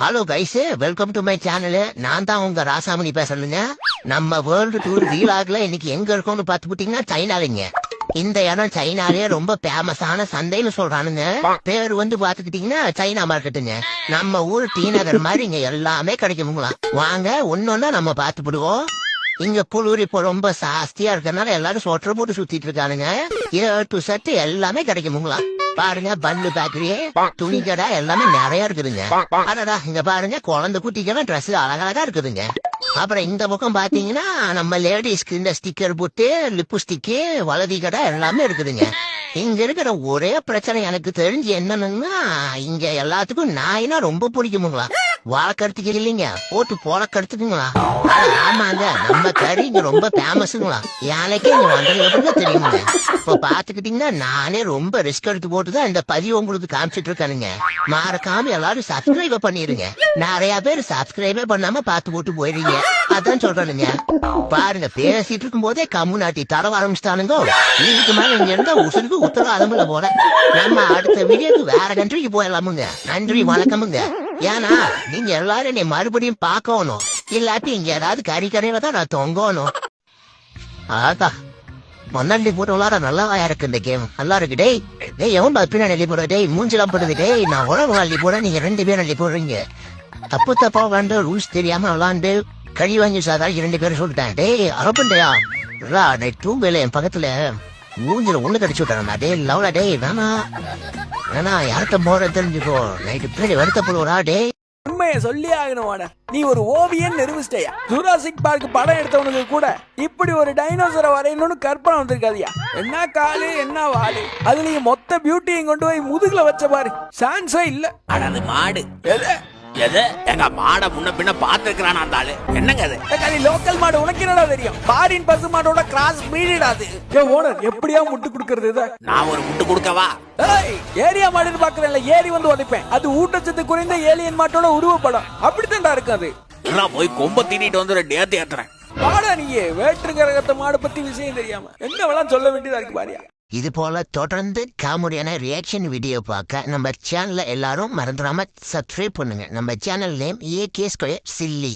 Hello guys welcome to my channel நான் தான் உங்க ராசாமணி பேசுறேங்க நம்ம வேர்ல்டு டூர் வீலாக்ல இன்னைக்கு எங்க இருக்கோம்னு பார்த்துக்கிட்டீங்கன்னா சைனாலிங்க. இந்த இடம் சைனாலே ரொம்ப ஃபேமஸான சந்தைன்னு சொல்றானுங்க. பேர் வந்து பாத்துக்கிட்டீங்கன்னா சைனா மார்க்கெட்டுங்க நம்ம ஊர் டி நகர் மாதிரி இங்க எல்லாமே கிடைக்குமுங்களா? வாங்க ஒன்னொன்னா நம்ம பார்த்துப்படுவோம் இங்க குளிர் இப்போ ரொம்ப சாஸ்தியா இருக்கறனால எல்லாரும் சொட்டர் போட்டு சுத்திட்டு இருக்கானுங்க. ஏ டு சட்டு எல்லாமே கிடைக்குமுங்களா? பாருங்க பன்னு பேக்கரி துணி கடை எல்லாமே நிறைய இருக்குதுங்க. அடடா இங்க பாருங்க குழந்தை குட்டிக்கெல்லாம் ட்ரெஸ் அழகழகா இருக்குதுங்க. அப்புறம் இந்த பக்கம் பாத்தீங்கன்னா நம்ம லேடிஸ்க்கு இந்த ஸ்டிக்கர் போட்டு லிப்ஸ்டிக்கு வலதி கடை எல்லாமே இருக்குதுங்க. இங்க இருக்கிற ஒரே பிரச்சனை எனக்கு தெரிஞ்சு என்னன்னா இங்க எல்லாத்துக்கும் நாய்னா ரொம்ப பிடிக்குமுங்களா. வாழைக்கடுத்துக்கு இல்லைங்க. போட்டு போலக்கறதுக்குங்களா ஆமாங்க. நம்ம கறி இங்க ரொம்ப ஃபேமஸுங்களா யானைக்கே இங்க வந்தது அப்புறம் தெரியுங்க? இப்ப பாத்துக்கிட்டீங்கன்னா நானே ரொம்ப ரிஸ்க் எடுத்து போட்டுதான் இந்த பதிவு உங்களுக்கு காமிச்சிட்டு இருக்கானுங்க. மறக்காம எல்லாரும் சப்ஸ்கிரைப் பண்ணிருங்க. நிறைய பேர் சப்ஸ்கிரைபே பண்ணாம பாத்து போட்டு போயிடுறீங்க. அதான் சொல்றானுங்க. பாருங்க பேசிட்டு இருக்கும் போதே கம்முனாட்டி தர ஆரம்பிச்சிட்டானுங்க. இதுக்கு மேல இங்க இருந்தா உசுருக்கு உத்தரவாதம் போல. நம்ம அடுத்த வீடியோக்கு வேற கண்ட்ரிக்கு போயிடலாமுங்க. நன்றி வணக்கமுங்க. ஏன்னா நீங்க எல்லாரும் என்னை மறுபடியும் பார்க்கணும். இல்லாட்டி இங்க ஏதாவது கறி கடையில தான் நான் தொங்கணும். ஆதா மண்ணள்ளி போட்டு விளாட நல்லா இருக்கு இந்த கேம் நல்லா இருக்கு. டேய் டேய் எவன் பின்னாடி அள்ளி போடுற? டேய் மூஞ்சிலாம் போடுது. டேய் நான் உழவு அள்ளி போட நீங்க ரெண்டு பேரும் அள்ளி போடுறீங்க. தப்பு தப்பா விளாண்டு ரூல்ஸ் தெரியாம விளாண்டு கழி வாங்கி சாதாரண இரண்டு பேரும் சொல்லிட்டேன். டேய் அரப்பண்டையா நான் தூங்கல என் பக்கத்துல. மூஞ்சில ஒண்ணு கடிச்சு விட்டானா டேய் லவ்லா டேய் வேணா. வேணா யார்கிட்ட போற தெரிஞ்சுக்கோ. நைட்டு பின்னாடி வருத்தப்படுவா டேய். உண்மையை சொல்லி ஆகணும் நீ ஒரு ஓவியன் நிரூபிச்சிட்டயா ஜுராசிக் பார்க் படம் எடுத்தவனுக்கு கூட இப்படி ஒரு டைனோசரை வரையணும்னு கற்பனை வந்திருக்காதியா? என்ன காலு என்ன வாலு? அதுலயும் மொத்த பியூட்டியும் கொண்டு போய் முதுகுல வச்ச பாரு. சான்ஸே இல்ல. அட அது மாடு. எது? எது? எங்க மாடை முன்ன பின்ன பாத்துக்கிறான் அந்த ஆளு? என்னங்க அது? நீ லோக்கல் மாடு உனக்கு என்னடா தெரியும்? பாரின் பசு மாடோட கிராஸ் பிரீடாது ஏ ஓனர் எப்படியா முட்டு கொடுக்கறது இத? நான் ஒரு முட்டு கொடுக்கவா? ஏய் ஏரியா மாடுன்னு பாக்குறேன்ல ஏறி வந்து உதைப்பேன். அது ஊட்டச்சத்து குறைந்த ஏலியன் மாட்டோட உருவப்படம். அப்படித்தான்டா இருக்கும் அது. நான் போய் கொம்ப தீனிட்டு வந்து ரெண்டு ஏத்து ஏத்துறேன்? வாடா நீயே வேற்று கிரகத்தை மாடு பத்தி விஷயம் தெரியாம. என்ன வேணாம் சொல்ல வேண்டியதா இருக்கு பாரியா? இது போல தொடர்ந்து காமெடியான ரியாக்ஷன் வீடியோ பார்க்க நம்ம சேனலில் எல்லாரும் மறந்துடாம சப்ஸ்கிரைப் பண்ணுங்க. நம்ம channel name A K square chilli.